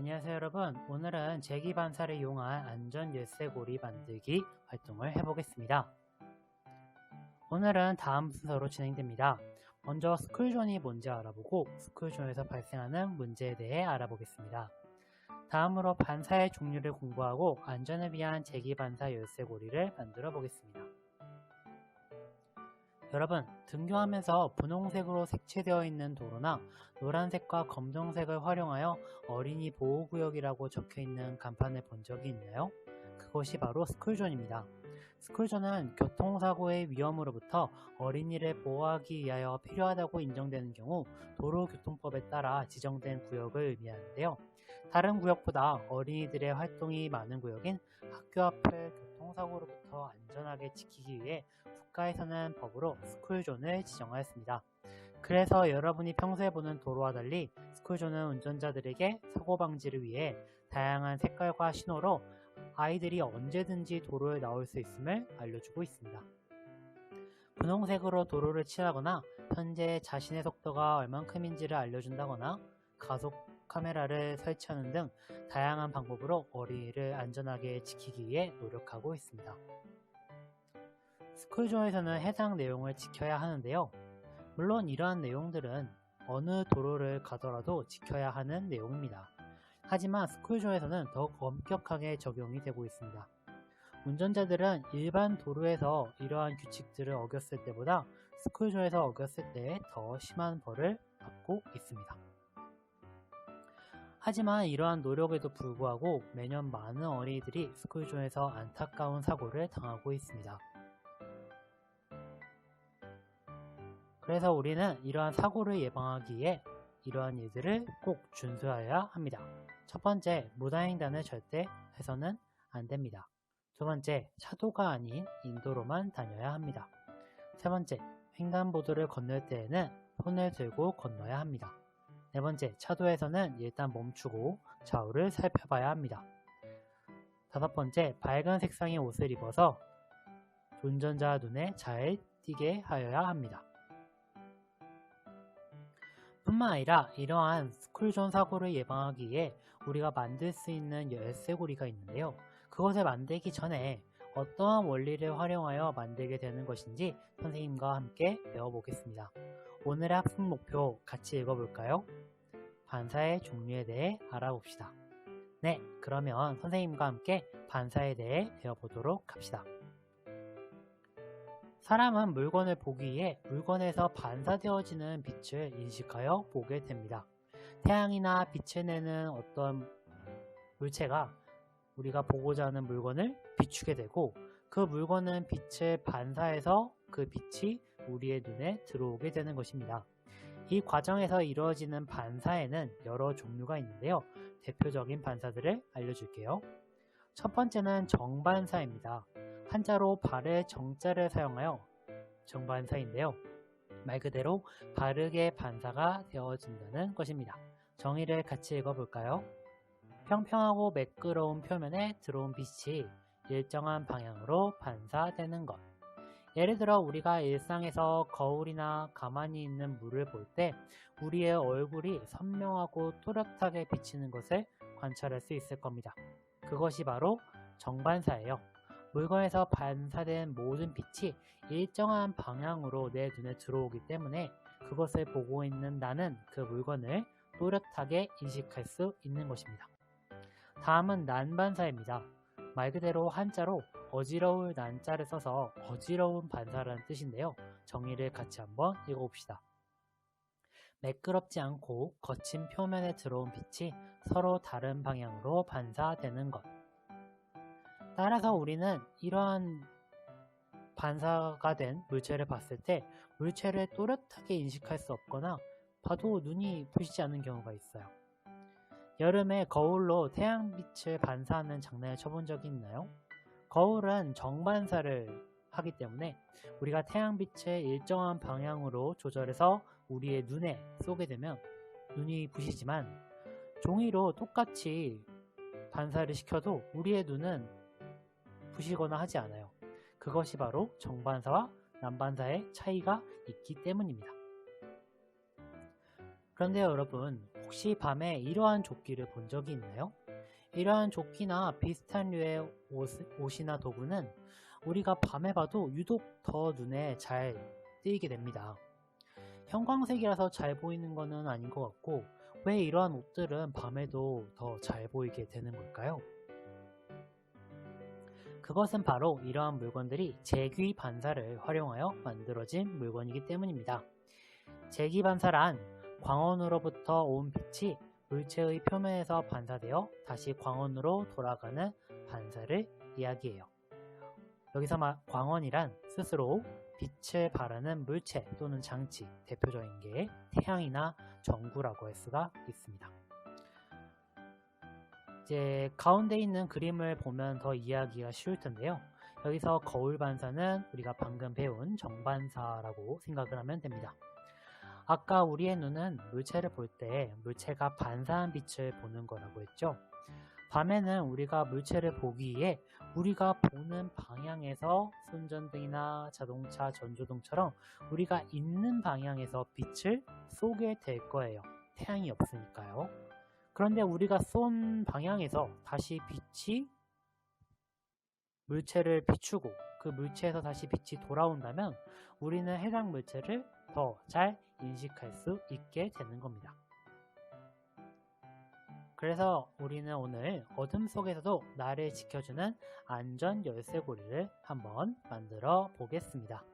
안녕하세요 여러분. 오늘은 제기반사를 이용한 안전 열쇠고리 만들기 활동을 해보겠습니다. 오늘은 다음 순서로 진행됩니다. 먼저 스쿨존이 뭔지 알아보고 스쿨존에서 발생하는 문제에 대해 알아보겠습니다. 다음으로 반사의 종류를 공부하고 안전을 위한 제기반사 열쇠고리를 만들어 보겠습니다 여러분, 등교하면서 분홍색으로 색칠되어 있는 도로나 노란색과 검정색을 활용하여 어린이 보호구역이라고 적혀 있는 간판을 본 적이 있나요? 그것이 바로 스쿨존입니다. 스쿨존은 교통사고의 위험으로부터 어린이를 보호하기 위하여 필요하다고 인정되는 경우 도로교통법에 따라 지정된 구역을 의미하는데요. 다른 구역보다 어린이들의 활동이 많은 구역인 학교 앞을 교통사고로부터 안전하게 지키기 위해 국가에서는 법으로 스쿨존을 지정하였습니다. 그래서 여러분이 평소에 보는 도로와 달리 스쿨존은 운전자들에게 사고 방지를 위해 다양한 색깔과 신호로 아이들이 언제든지 도로에 나올 수 있음을 알려주고 있습니다. 분홍색으로 도로를 칠하거나 현재 자신의 속도가 얼만큼인지를 알려준다거나 가속 카메라를 설치하는 등 다양한 방법으로 어린이를 안전하게 지키기 위해 노력하고 있습니다. 스쿨존에서는 해당 내용을 지켜야 하는데요. 물론 이러한 내용들은 어느 도로를 가더라도 지켜야 하는 내용입니다. 하지만 스쿨존에서는 더욱 엄격하게 적용이 되고 있습니다. 운전자들은 일반 도로에서 이러한 규칙들을 어겼을 때보다 스쿨존에서 어겼을 때 더 심한 벌을 받고 있습니다. 하지만 이러한 노력에도 불구하고 매년 많은 어린이들이 스쿨존에서 안타까운 사고를 당하고 있습니다. 그래서 우리는 이러한 사고를 예방하기 위해 이러한 일들을 꼭 준수해야 합니다. 첫 번째, 무단횡단을 절대 해서는 안 됩니다. 두 번째, 차도가 아닌 인도로만 다녀야 합니다. 세 번째, 횡단보도를 건널 때에는 손을 들고 건너야 합니다. 네 번째, 차도에서는 일단 멈추고 좌우를 살펴봐야 합니다. 다섯 번째, 밝은 색상의 옷을 입어서 운전자 눈에 잘 띄게 하여야 합니다. 뿐만 아니라 이러한 스쿨존 사고를 예방하기 위해 우리가 만들 수 있는 열쇠고리가 있는데요. 그것을 만들기 전에 어떠한 원리를 활용하여 만들게 되는 것인지 선생님과 함께 배워보겠습니다. 오늘의 학습 목표 같이 읽어볼까요? 반사의 종류에 대해 알아봅시다. 네, 그러면 선생님과 함께 반사에 대해 배워보도록 합시다. 사람은 물건을 보기 위해 물건에서 반사되어지는 빛을 인식하여 보게 됩니다. 태양이나 빛을 내는 어떤 물체가 우리가 보고자 하는 물건을 비추게 되고 그 물건은 빛을 반사해서 그 빛이 우리의 눈에 들어오게 되는 것입니다. 이 과정에서 이루어지는 반사에는 여러 종류가 있는데요. 대표적인 반사들을 알려줄게요. 첫 번째는 정반사입니다. 한자로 발의 정자를 사용하여 정반사인데요. 말 그대로 바르게 반사가 되어진다는 것입니다. 정의를 같이 읽어볼까요? 평평하고 매끄러운 표면에 들어온 빛이 일정한 방향으로 반사되는 것. 예를 들어 우리가 일상에서 거울이나 가만히 있는 물을 볼 때 우리의 얼굴이 선명하고 또렷하게 비치는 것을 관찰할 수 있을 겁니다. 그것이 바로 정반사예요. 물건에서 반사된 모든 빛이 일정한 방향으로 내 눈에 들어오기 때문에 그것을 보고 있는 나는 그 물건을 또렷하게 인식할 수 있는 것입니다. 다음은 난반사입니다. 말 그대로 한자로 어지러울 난자를 써서 어지러운 반사라는 뜻인데요. 정의를 같이 한번 읽어봅시다. 매끄럽지 않고 거친 표면에 들어온 빛이 서로 다른 방향으로 반사되는 것. 따라서 우리는 이러한 반사가 된 물체를 봤을 때 물체를 또렷하게 인식할 수 없거나 봐도 눈이 부시지 않는 경우가 있어요. 여름에 거울로 태양빛을 반사하는 장난을 쳐본 적이 있나요? 거울은 정반사를 하기 때문에 우리가 태양빛을 일정한 방향으로 조절해서 우리의 눈에 쏘게 되면 눈이 부시지만 종이로 똑같이 반사를 시켜도 우리의 눈은 부시거나 하지 않아요. 그것이 바로 정반사와 난반사의 차이가 있기 때문입니다. 그런데 여러분, 혹시 밤에 이러한 조끼를 본 적이 있나요? 이러한 조끼나 비슷한 류의 옷, 이나 도구는 우리가 밤에 봐도 유독 더 눈에 잘 띄게 됩니다. 형광색이라서 잘 보이는 것은 아닌 것 같고 왜 이러한 옷들은 밤에도 더 잘 보이게 되는 걸까요? 그것은 바로 이러한 물건들이 제귀 반사를 활용하여 만들어진 물건이기 때문입니다. 제귀 반사란 광원으로부터 온 빛이 물체의 표면에서 반사되어 다시 광원으로 돌아가는 반사를 이야기해요. 여기서 광원이란 스스로 빛을 발하는 물체 또는 장치, 대표적인 게 태양이나 전구라고 할 수가 있습니다. 이제 가운데 있는 그림을 보면 더 이해하기가 쉬울 텐데요. 여기서 거울 반사는 우리가 방금 배운 정반사라고 생각을 하면 됩니다. 아까 우리의 눈은 물체를 볼 때 물체가 반사한 빛을 보는 거라고 했죠. 밤에는 우리가 물체를 보기 위해 우리가 보는 방향에서 손전등이나 자동차, 전조등처럼 우리가 있는 방향에서 빛을 쏘게 될 거예요. 태양이 없으니까요. 그런데 우리가 쏜 방향에서 다시 빛이 물체를 비추고 그 물체에서 다시 빛이 돌아온다면 우리는 해당 물체를 더 잘 인식할 수 있게 되는 겁니다. 그래서 우리는 오늘 어둠 속에서도 나를 지켜주는 안전 열쇠고리를 한번 만들어 보겠습니다.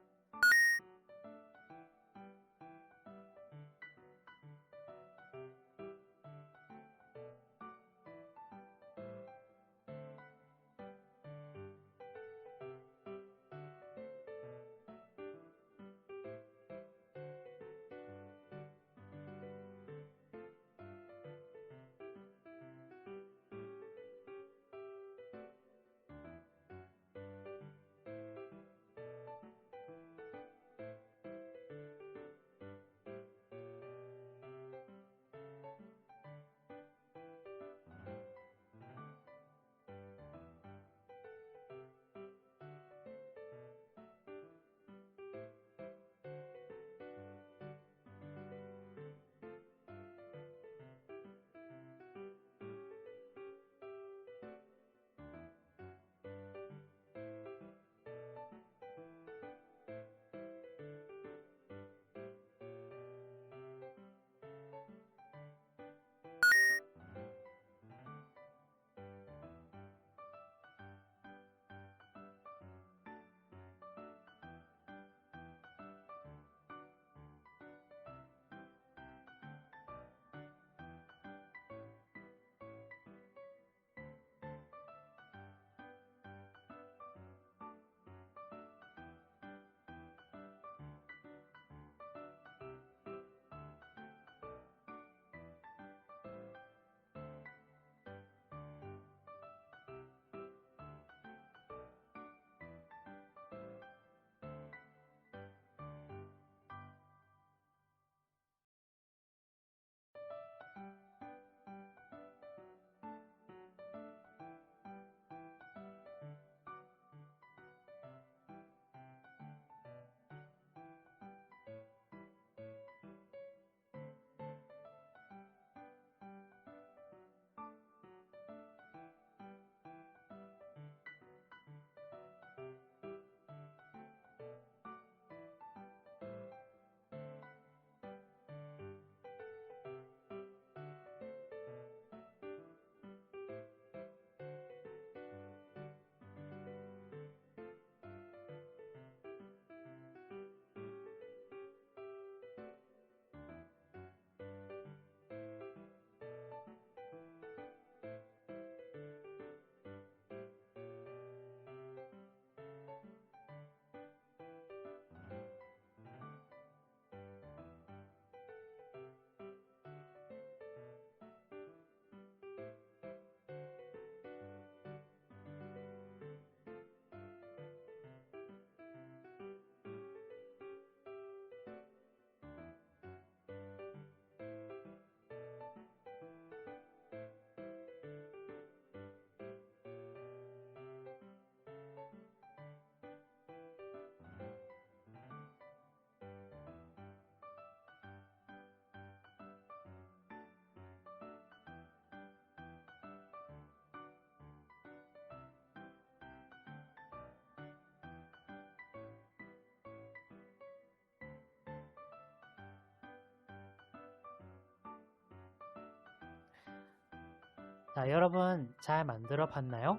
자, 여러분 잘 만들어 봤나요?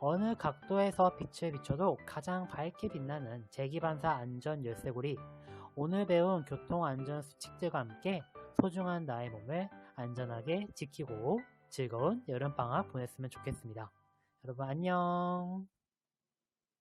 어느 각도에서 빛을 비춰도 가장 밝게 빛나는 제기반사 안전 열쇠고리 오늘 배운 교통안전 수칙들과 함께 소중한 나의 몸을 안전하게 지키고 즐거운 여름방학 보냈으면 좋겠습니다. 여러분 안녕